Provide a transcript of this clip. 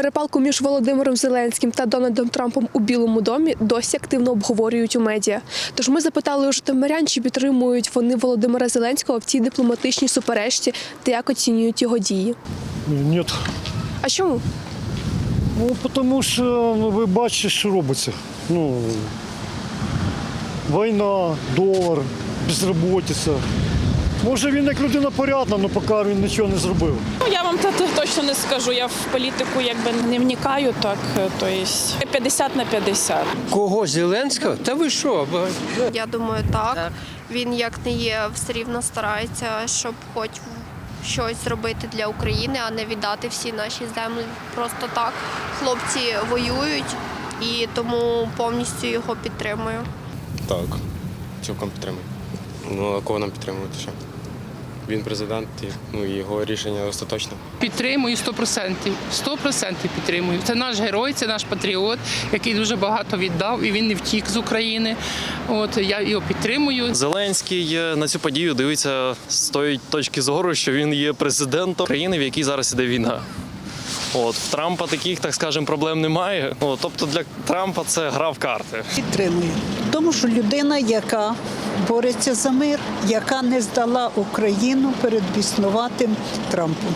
Перепалку між Володимиром Зеленським та Дональдом Трампом у Білому домі досі активно обговорюють у медіа. Тож ми запитали у житомирян, чи підтримують вони Володимира Зеленського в цій дипломатичній суперечці та як оцінюють його дії. Нет. А чому? Ну, тому що ну, ви бачите, що робиться. Ну, війна, долар, безробітця. Може він як людина порядна, але поки він нічого не зробив. Ну, я вам точно не скажу. Я в політику якби не вникаю так. е, То есть 50 на 50. Кого Зеленського? Та ви що? Я думаю, так. Він як не є, все рівно старається, щоб хоч щось зробити для України, а не віддати всі наші землі просто так. Хлопці воюють і тому повністю його підтримую. Так, цілком підтримую. Ну, а кого нам підтримувати ще? Він президент, і ну, його рішення остаточне. Підтримую 100%. 100% підтримую. Це наш герой, це наш патріот, який дуже багато віддав, і він не втік з України. От я його підтримую. Зеленський е, на цю подію дивиться з тої точки зору, що він є президентом країни, в якій зараз іде війна. От в Трампа таких, так скажемо, проблем немає. От, тобто для Трампа це гра в карти. Підтримую. Тому що людина, яка бореться за мир, яка не здала Україну перед біснуватим Трампом.